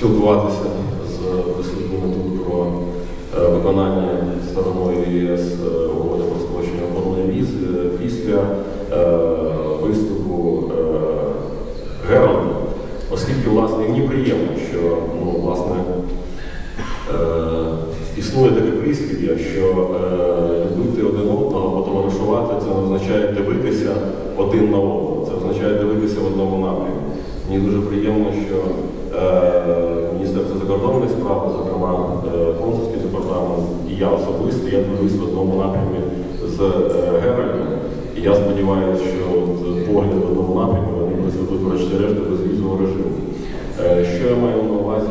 спілкуватися з присутніми про е, виконання стороною ЄС е, угоди про спрощення оформлення віз е, після виступу Гералда, оскільки власне мені приємно, що ну, власне, існує таке прислів'я, що любити один одного, потоваришувати, це не означає дивитися один на одного, це означає дивитися в одному напрямку. Мені дуже приємно, що закордонних справ, зокрема е, консульський департамент, і я особисто, я дивлюсь в одному напрямі з е, Геральдом. І я сподіваюся, що погляд в одному напрямі вони призведуть врешті-решт безвізового режиму. Е, Що я маю на увазі,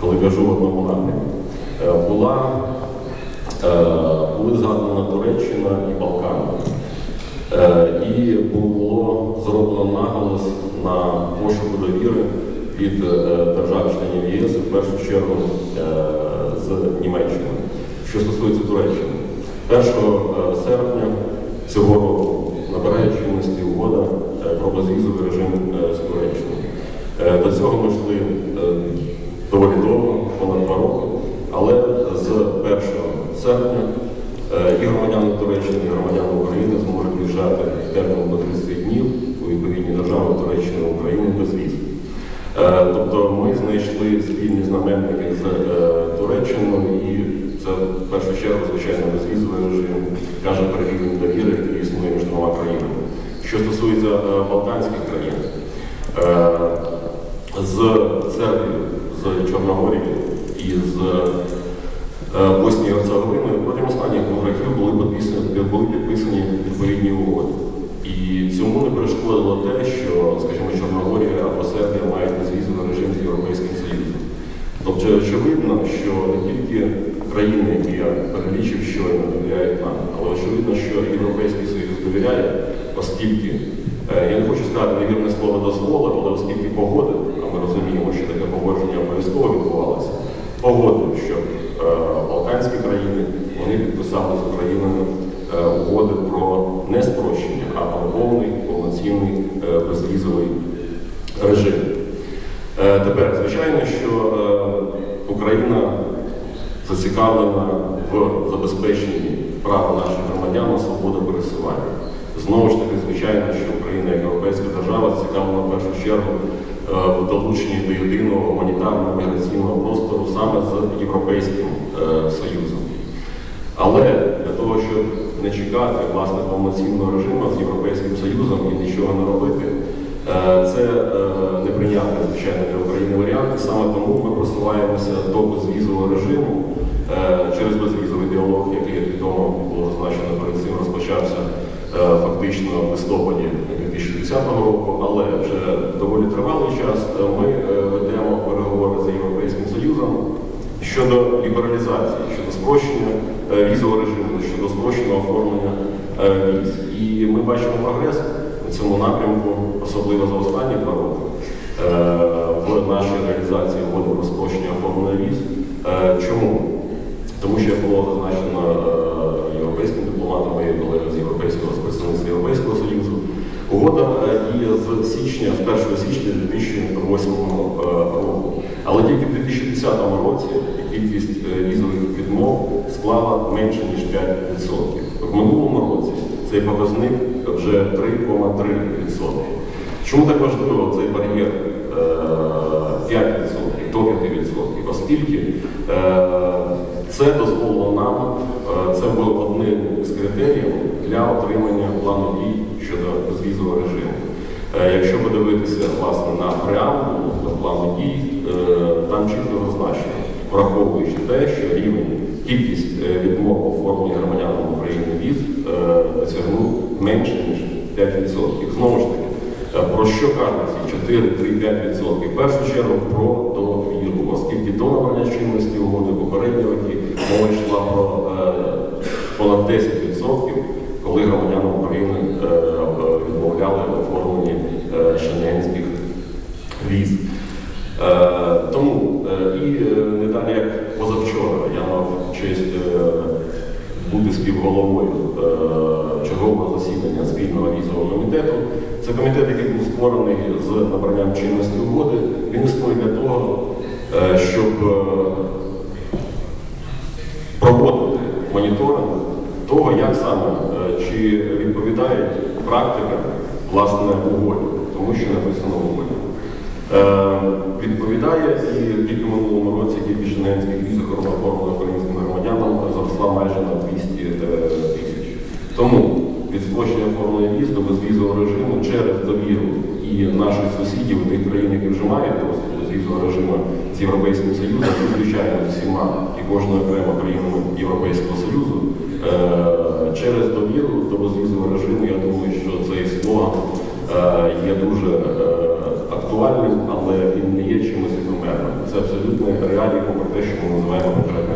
коли кажу в одному напрямі? Була, були згадана Туреччина і Балкани. І було зроблено наголос на пошуку довіри від е, держав-членів ЄС, в першу чергу е, з Німеччини. Що стосується Туреччини, 1 серпня цього року набирає чинності угода е, про безвізовий режим е, з Туреччиною. Е, До цього ми йшли е, доволі довго, понад два роки, але з 1 серпня е, і громадяни Туреччини, і громадяни України зможуть в'їжджати терміном до 30 днів у відповідні держави Туреччини і України без віз. Е, Тобто ми знайшли спільні знаменники з е, Туреччиною і це в першу чергу, звичайно, безвізовий режим каже про рівень довіри, який існує між двома країнами. Що стосується е, Балканських країн, е, з Сербією, з Чорногорією і з е, Боснією і протягом останніх двох років були підписані, були підписані відповідні угоди. І цьому не перешкодило те, що, скажімо, Чорногорія або Сербія мають безвізовий режим з Європейським Союзом. Тобто очевидно, що не тільки країни, які я перелічив щойно, довіряють нам, але очевидно, що Європейський Союз довіряє, оскільки, е, я не хочу сказати невірне слово дозволив, але оскільки погодив, а ми розуміємо, що таке погодження обов'язково відбувалося, погодив, що е, Балканські країни вони підписали з Україною е, угоди про не спрощення, а про повний повноцінний безвізовий режим. Тепер, звичайно, що Україна зацікавлена в забезпеченні права наших громадян на свободу пересування. Знову ж таки, звичайно, що Україна як європейська держава зацікавлена в першу чергу е, в долученні до єдиного гуманітарного міграційного простору саме з Європейським е, Союзом. Але для того, щоб не чекати власне повноцінного режиму з Європейським Союзом і нічого не робити, це е, неприйнятний, звичайно, для України варіант. Саме тому ми просуваємося до безвізового режиму е, через безвізовий діалог, який, як відомо, було зазначено перед цим, розпочався е, фактично в листопаді 2010 року, але вже доволі тривалий час е, ми е, ведемо переговори з Європейським Союзом щодо лібералізації, щодо спрощення е, візового режиму, щодо спрощеного оформлення е, віз. І ми бачимо прогрес цьому напрямку, особливо за останні два роки, е, в нашій реалізації угоди про спрощення оформлення віз. Е, Чому? Тому що було зазначено е, європейським дипломатом, моєю колегою з Європейського представництва Європейського Союзу, угода діє з січня, з 1 січня 2008 е, року. Але тільки в 2010 році кількість візових відмов склала менше ніж 5%. В минулому році цей показник вже 3,3%. Чому так важливо цей бар'єр е, 5% до 5%? Оскільки е, це дозволило нам, е, це було одним з критеріїв для отримання плану дій щодо безвізового режиму. Е, Якщо подивитися власне на преамбулу до плану дій, там чітко зазначено, враховуючи те, що рівень кількість відмов оформлення громадянам України віз досягнув менше ніж 5%. Знову ж таки, е, про що кажуть ці 4-3-5%? В першу чергу про довіру, оскільки до набрання чинності угоди попередні роки мова йшла про е, понад 10%, коли громадянам України е, відмовляли в оформленні шенгенських віз. Тому і не далі як позавчора я мав честь бути співголовою засідання спільного візового комітету. Це комітет, який був створений з набранням чинності угоди. Він існує для того, е, щоб е, проводити моніторинг того, як саме е, чи відповідає практика власне угоді, тому що написано в угоді. Відповідає і тільки минулому році кількість шенгенських віз оформлена українським громадянам зросла майже на 200 е, тисяч. Тому від спрощення віз до безвізового режиму через довіру і наших сусідів, тих країн, які вже мають досвід безвізового режиму з Європейським Союзом, і, звичайно, з усіма і кожною окремо країнами Європейського Союзу. Е, через довіру до безвізового режиму, я думаю, що цей слоган е, є дуже е, актуальним, але він не є чимось ефемерним. Це абсолютно реалії, попри те, що ми називаємо конкретний